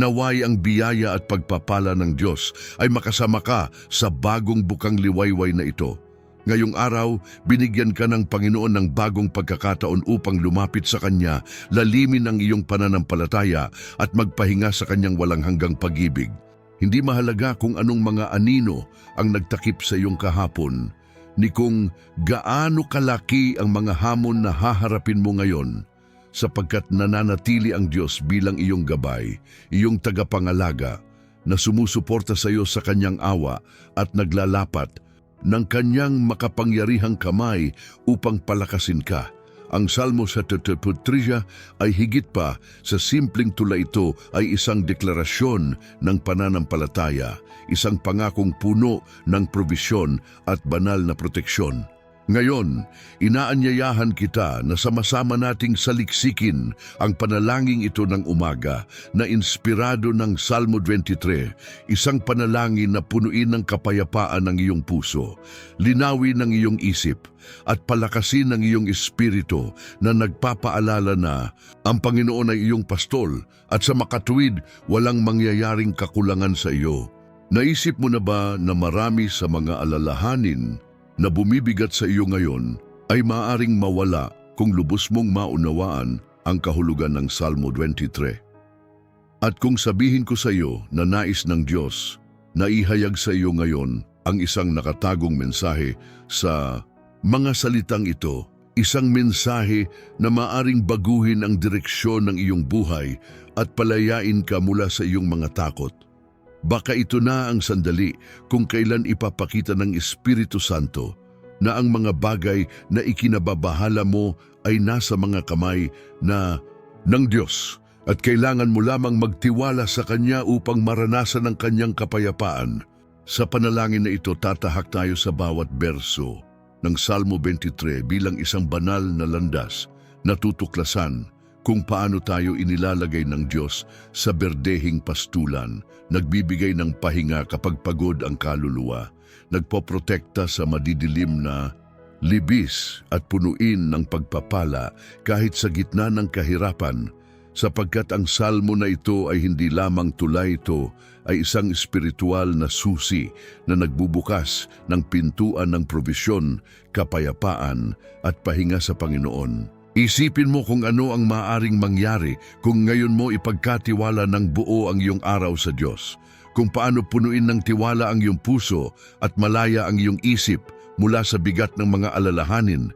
Naway ang biyaya at pagpapala ng Diyos ay makasama ka sa bagong bukang liwayway na ito. Ngayong araw, binigyan ka ng Panginoon ng bagong pagkakataon upang lumapit sa Kanya, lalimin ang iyong pananampalataya at magpahinga sa Kanyang walang hanggang pag-ibig. Hindi mahalaga kung anong mga anino ang nagtakip sa iyong kahapon, ni kung gaano kalaki ang mga hamon na haharapin mo ngayon, sapagkat nananatili ang Diyos bilang iyong gabay, iyong tagapangalaga, na sumusuporta sa iyo sa Kanyang awa at naglalapat ng Kanyang makapangyarihang kamay upang palakasin ka. Ang Salmo sa Teteputrija ay higit pa sa simpleng tula ito ay isang deklarasyon ng pananampalataya, isang pangakong puno ng probisyon at banal na proteksyon. Ngayon, inaanyayahan kita na sama-sama nating saliksikin ang panalangin ito ng umaga na inspirado ng Salmo 23, isang panalangin na punuin ng kapayapaan ng iyong puso, linawin ng iyong isip, at palakasin ng iyong espiritu na nagpapaalala na ang Panginoon ay iyong pastol at sa makatuwid walang mangyayaring kakulangan sa iyo. Naisip mo na ba na marami sa mga alalahanin na bumibigat sa iyo ngayon ay maaring mawala kung lubos mong maunawaan ang kahulugan ng Salmo 23. At kung sabihin ko sa iyo na nais ng Diyos na ihayag sa iyo ngayon ang isang nakatagong mensahe sa mga salitang ito, isang mensahe na maaring baguhin ang direksyon ng iyong buhay at palayain ka mula sa iyong mga takot. Baka ito na ang sandali kung kailan ipapakita ng Espiritu Santo na ang mga bagay na ikinababahala mo ay nasa mga kamay na ng Diyos at kailangan mo lamang magtiwala sa Kanya upang maranasan ang Kanyang kapayapaan. Sa panalangin na ito tatahak tayo sa bawat berso ng Salmo 23 bilang isang banal na landas na tutuklasan kung paano tayo inilalagay ng Diyos sa berdehing pastulan, nagbibigay ng pahinga kapag pagod ang kaluluwa, nagpoprotekta sa madidilim na libis at punuin ng pagpapala kahit sa gitna ng kahirapan, sapagkat ang salmo na ito ay hindi lamang tulay ito, ay isang espiritual na susi na nagbubukas ng pintuan ng probisyon, kapayapaan at pahinga sa Panginoon. Isipin mo kung ano ang maaring mangyari kung ngayon mo ipagkatiwala ng buo ang iyong araw sa Diyos. Kung paano punuin ng tiwala ang iyong puso at malaya ang iyong isip mula sa bigat ng mga alalahanin.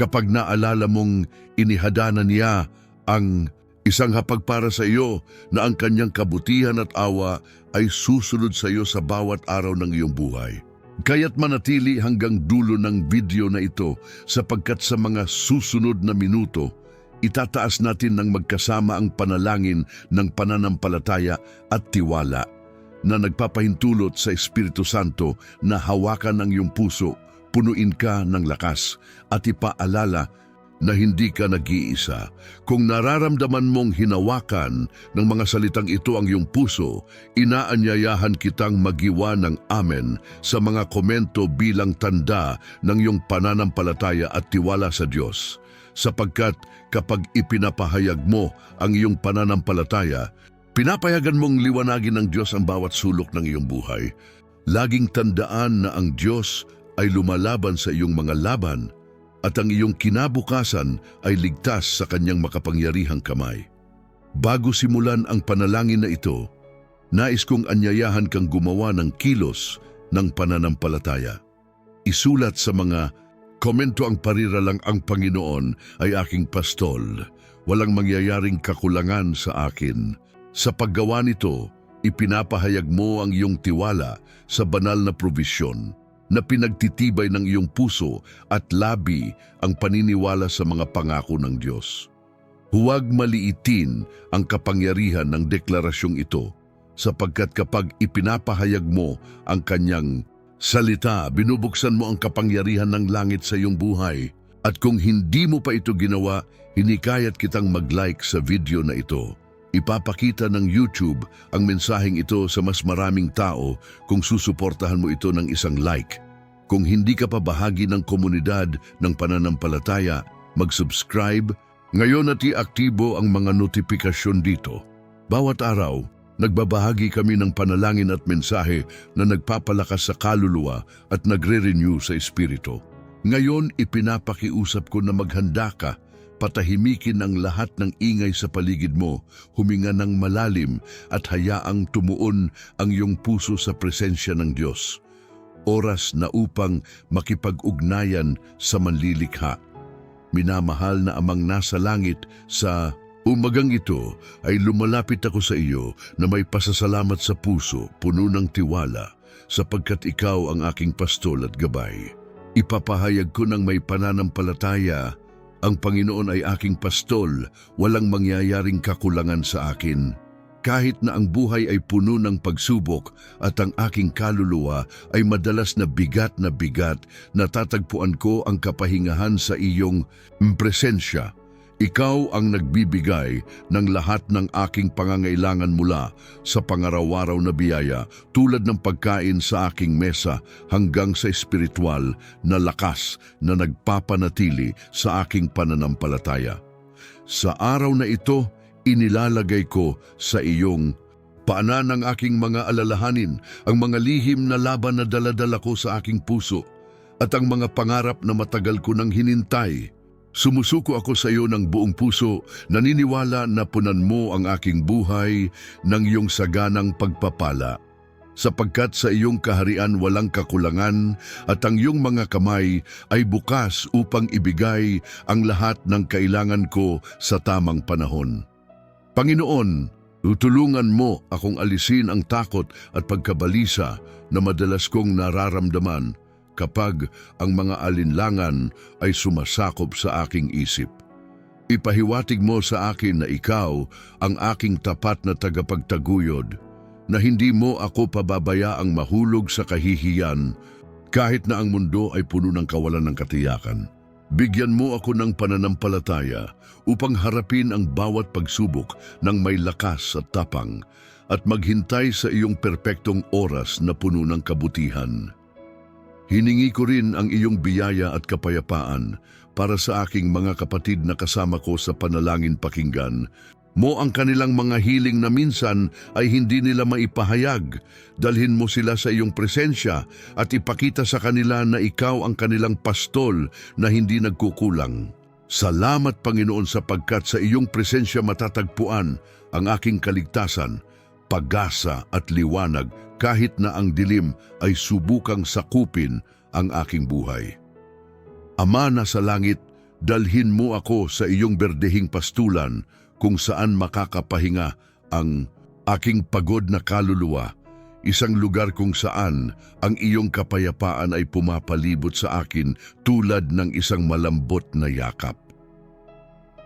Kapag naalala mong inihadana niya ang isang hapag para sa iyo na ang kanyang kabutihan at awa ay susunod sa iyo sa bawat araw ng iyong buhay. Kaya't manatili hanggang dulo ng video na ito sapagkat sa mga susunod na minuto, itataas natin ng magkasama ang panalangin ng pananampalataya at tiwala na nagpapahintulot sa Espiritu Santo na hawakan ang iyong puso, punuin ka ng lakas at ipaalala na hindi ka nag-iisa. Kung nararamdaman mong hinawakan ng mga salitang ito ang iyong puso, inaanyayahan kitang magiwa ng amen sa mga komento bilang tanda ng iyong pananampalataya at tiwala sa Diyos. Sapagkat kapag ipinapahayag mo ang iyong pananampalataya, pinapayagan mong liwanagin ng Diyos ang bawat sulok ng iyong buhay. Laging tandaan na ang Diyos ay lumalaban sa iyong mga laban at ang iyong kinabukasan ay ligtas sa kanyang makapangyarihang kamay. Bago simulan ang panalangin na ito, nais kong anyayahan kang gumawa ng kilos ng pananampalataya. Isulat sa mga komento ang pariralang ang Panginoon ay aking pastol. Walang mangyayaring kakulangan sa akin. Sa paggawa nito, ipinapahayag mo ang iyong tiwala sa banal na provisyon na pinagtitibay ng iyong puso at labi ang paniniwala sa mga pangako ng Diyos. Huwag maliitin ang kapangyarihan ng deklarasyong ito sapagkat kapag ipinapahayag mo ang kanyang salita, binubuksan mo ang kapangyarihan ng langit sa iyong buhay. At kung hindi mo pa ito ginawa, hinikayat kitang mag-like sa video na ito. Ipapakita ng YouTube ang mensaheng ito sa mas maraming tao kung susuportahan mo ito ng isang like. Kung hindi ka pa bahagi ng komunidad ng pananampalataya, mag-subscribe ngayon at i-aktibo ang mga notifikasyon dito. Bawat araw, Nagbabahagi kami ng panalangin at mensahe na nagpapalakas sa kaluluwa at nagre-renew sa espiritu. Ngayon, ipinapakiusap ko na maghanda ka, patahimikin ang lahat ng ingay sa paligid mo, huminga ng malalim at hayaang tumuon ang iyong puso sa presensya ng Diyos. Oras na upang makipag-ugnayan sa manlilikha. Minamahal na amang nasa langit sa umagang ito ay lumalapit ako sa iyo na may pasasalamat sa puso, puno ng tiwala, sapagkat ikaw ang aking pastol at gabay. Ipapahayag ko ng may pananampalataya, ang Panginoon ay aking pastol, walang mangyayaring kakulangan sa akin. Kahit na ang buhay ay puno ng pagsubok at ang aking kaluluwa ay madalas na bigat na bigat, natatagpuan ko ang kapahingahan sa iyong presensya. Ikaw ang nagbibigay ng lahat ng aking pangangailangan mula sa pangaraw-araw na biyaya tulad ng pagkain sa aking mesa hanggang sa espiritual na lakas na nagpapanatili sa aking pananampalataya. Sa araw na ito, inilalagay ko sa iyong paanan ng aking mga alalahanin, ang mga lihim na laban na daladala ko sa aking puso, at ang mga pangarap na matagal ko nang hinintay. Sumusuko ako sa iyo ng buong puso, naniniwala na punan mo ang aking buhay ng iyong saganang pagpapala. Sapagkat sa iyong kaharian walang kakulangan at ang iyong mga kamay ay bukas upang ibigay ang lahat ng kailangan ko sa tamang panahon. Panginoon, tutulungan mo akong alisin ang takot at pagkabalisa na madalas kong nararamdaman kapag ang mga alinlangan ay sumasakop sa aking isip. Ipahiwatig mo sa akin na ikaw ang aking tapat na tagapagtaguyod, na hindi mo ako pababayaang mahulog sa kahihiyan kahit na ang mundo ay puno ng kawalan ng katiyakan. Bigyan mo ako ng pananampalataya upang harapin ang bawat pagsubok ng may lakas at tapang at maghintay sa iyong perpektong oras na puno ng kabutihan. Hiningi ko rin ang iyong biyaya at kapayapaan para sa aking mga kapatid na kasama ko sa panalangin pakinggan. Mo ang kanilang mga hiling na minsan ay hindi nila maipahayag. Dalhin mo sila sa iyong presensya at ipakita sa kanila na ikaw ang kanilang pastol na hindi nagkukulang. Salamat Panginoon sapagkat sa iyong presensya matatagpuan ang aking kaligtasan, pag-asa at liwanag kahit na ang dilim ay subukang sakupin ang aking buhay. Ama na sa langit, dalhin mo ako sa iyong berdehing pastulan kung saan makakapahinga ang aking pagod na kaluluwa, isang lugar kung saan ang iyong kapayapaan ay pumapalibot sa akin tulad ng isang malambot na yakap.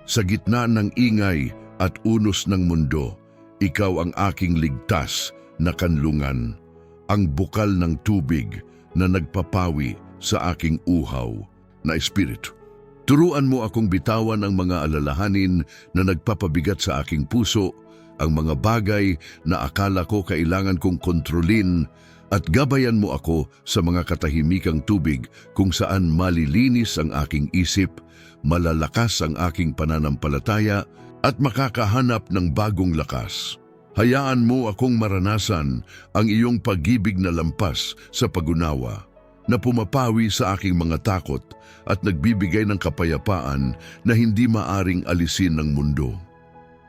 Sa gitna ng ingay at unos ng mundo, ikaw ang aking ligtas na kanlungan, ang bukal ng tubig na nagpapawi sa aking uhaw na espiritu. Turuan mo akong bitawan ang mga alalahanin na nagpapabigat sa aking puso, ang mga bagay na akala ko kailangan kong kontrolin at gabayan mo ako sa mga katahimikang tubig kung saan malilinis ang aking isip, malalakas ang aking pananampalataya at makakahanap ng bagong lakas. Hayaan mo akong maranasan ang iyong pag-ibig na lampas sa pagunawa na pumapawi sa aking mga takot at nagbibigay ng kapayapaan na hindi maaring alisin ng mundo.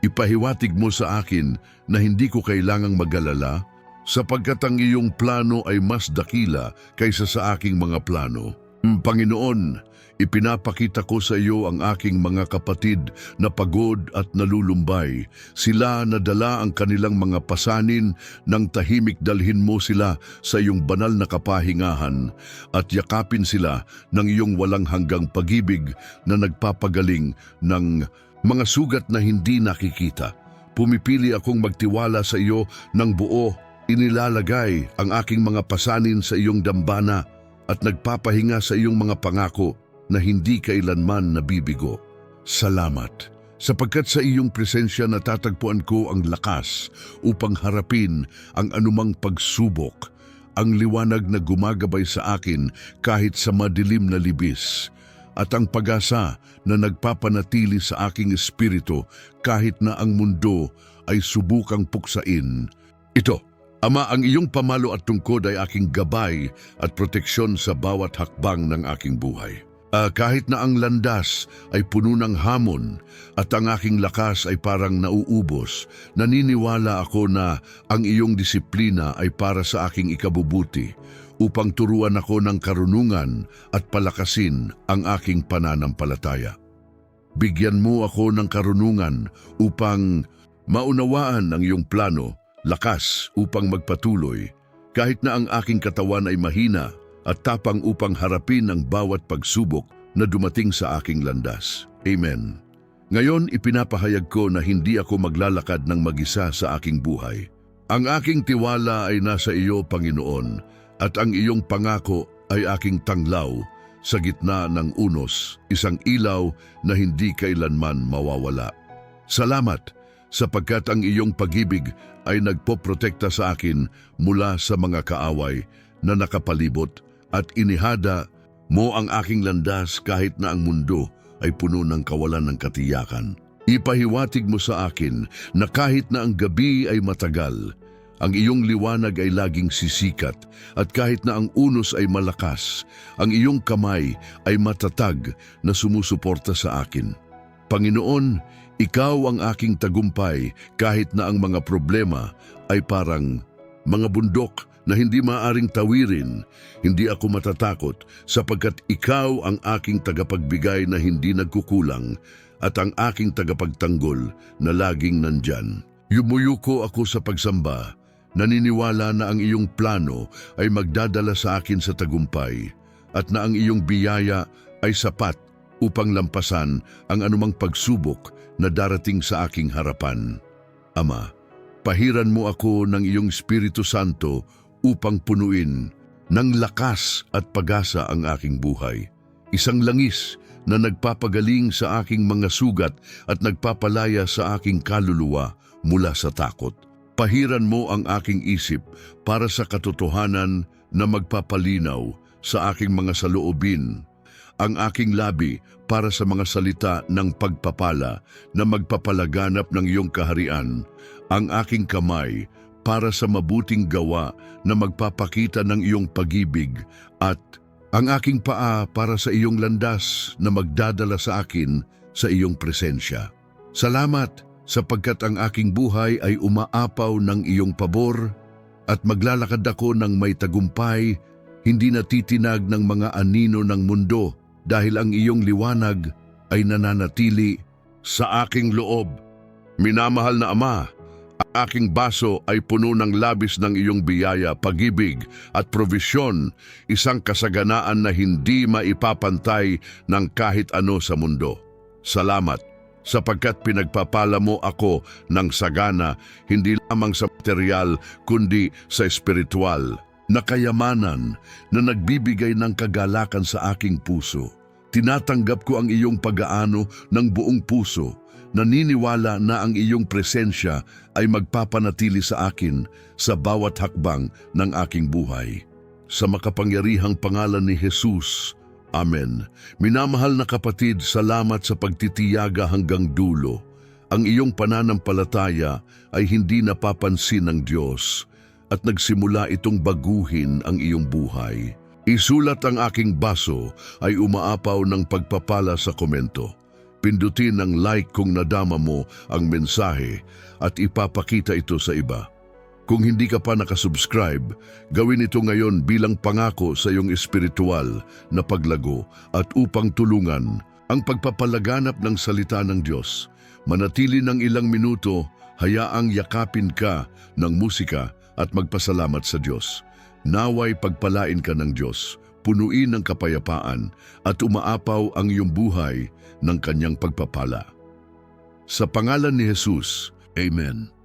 Ipahiwatig mo sa akin na hindi ko kailangang mag-alala sapagkat ang iyong plano ay mas dakila kaysa sa aking mga plano. Panginoon, ipinapakita ko sa iyo ang aking mga kapatid na pagod at nalulumbay. Sila nadala ang kanilang mga pasanin nang tahimik dalhin mo sila sa iyong banal na kapahingahan at yakapin sila ng iyong walang hanggang pagibig na nagpapagaling ng mga sugat na hindi nakikita. Pumipili akong magtiwala sa iyo ng buo, inilalagay ang aking mga pasanin sa iyong dambana at nagpapahinga sa iyong mga pangako na hindi kailanman nabibigo. Salamat, sapagkat sa iyong presensya natatagpuan ko ang lakas upang harapin ang anumang pagsubok, ang liwanag na gumagabay sa akin kahit sa madilim na libis. at ang pag-asa na nagpapanatili sa aking espiritu kahit na ang mundo ay subukang puksain. Ito, Ama, ang iyong pamalo at tungkod ay aking gabay at proteksyon sa bawat hakbang ng aking buhay. Ah, kahit na ang landas ay puno ng hamon at ang aking lakas ay parang nauubos, naniniwala ako na ang iyong disiplina ay para sa aking ikabubuti upang turuan ako ng karunungan at palakasin ang aking pananampalataya. Bigyan mo ako ng karunungan upang maunawaan ang iyong plano, lakas upang magpatuloy, kahit na ang aking katawan ay mahina at tapang upang harapin ang bawat pagsubok na dumating sa aking landas. Amen. Ngayon ipinapahayag ko na hindi ako maglalakad ng mag-isa sa aking buhay. Ang aking tiwala ay nasa iyo, Panginoon, at ang iyong pangako ay aking tanglaw sa gitna ng unos, isang ilaw na hindi kailanman mawawala. Salamat sapagkat ang iyong pag-ibig ay nagpoprotekta sa akin mula sa mga kaaway na nakapalibot at inihada mo ang aking landas kahit na ang mundo ay puno ng kawalan ng katiyakan. Ipahiwatig mo sa akin na kahit na ang gabi ay matagal, ang iyong liwanag ay laging sisikat at kahit na ang unos ay malakas, ang iyong kamay ay matatag na sumusuporta sa akin. Panginoon, ikaw ang aking tagumpay kahit na ang mga problema ay parang mga bundok na hindi maaring tawirin. Hindi ako matatakot sapagkat ikaw ang aking tagapagbigay na hindi nagkukulang at ang aking tagapagtanggol na laging nandyan. Yumuyuko ako sa pagsamba, naniniwala na ang iyong plano ay magdadala sa akin sa tagumpay at na ang iyong biyaya ay sapat upang lampasan ang anumang pagsubok na darating sa aking harapan. Ama, pahiran mo ako ng iyong Espiritu Santo upang punuin ng lakas at pag-asa ang aking buhay. Isang langis na nagpapagaling sa aking mga sugat at nagpapalaya sa aking kaluluwa mula sa takot. Pahiran mo ang aking isip para sa katotohanan na magpapalinaw sa aking mga saloobin ang aking labi para sa mga salita ng pagpapala na magpapalaganap ng iyong kaharian, ang aking kamay para sa mabuting gawa na magpapakita ng iyong pagibig at ang aking paa para sa iyong landas na magdadala sa akin sa iyong presensya. Salamat sapagkat ang aking buhay ay umaapaw ng iyong pabor at maglalakad ako ng may tagumpay, hindi natitinag ng mga anino ng mundo dahil ang iyong liwanag ay nananatili sa aking loob. Minamahal na Ama, ang aking baso ay puno ng labis ng iyong biyaya, pagibig at provisyon, isang kasaganaan na hindi maipapantay ng kahit ano sa mundo. Salamat sapagkat pinagpapala mo ako ng sagana hindi lamang sa material kundi sa espiritual na kayamanan na nagbibigay ng kagalakan sa aking puso. Tinatanggap ko ang iyong pag-aano ng buong puso. Naniniwala na ang iyong presensya ay magpapanatili sa akin sa bawat hakbang ng aking buhay. Sa makapangyarihang pangalan ni Jesus, Amen. Minamahal na kapatid, salamat sa pagtitiyaga hanggang dulo. Ang iyong pananampalataya ay hindi napapansin ng Diyos at nagsimula itong baguhin ang iyong buhay. Isulat ang aking baso ay umaapaw ng pagpapala sa komento. Pindutin ang like kung nadama mo ang mensahe at ipapakita ito sa iba. Kung hindi ka pa nakasubscribe, gawin ito ngayon bilang pangako sa iyong espiritual na paglago at upang tulungan ang pagpapalaganap ng salita ng Diyos. Manatili ng ilang minuto, hayaang yakapin ka ng musika at magpasalamat sa Diyos. Naway pagpalain ka ng Diyos, punuin ng kapayapaan at umaapaw ang iyong buhay ng kanyang pagpapala. Sa pangalan ni Jesus, Amen.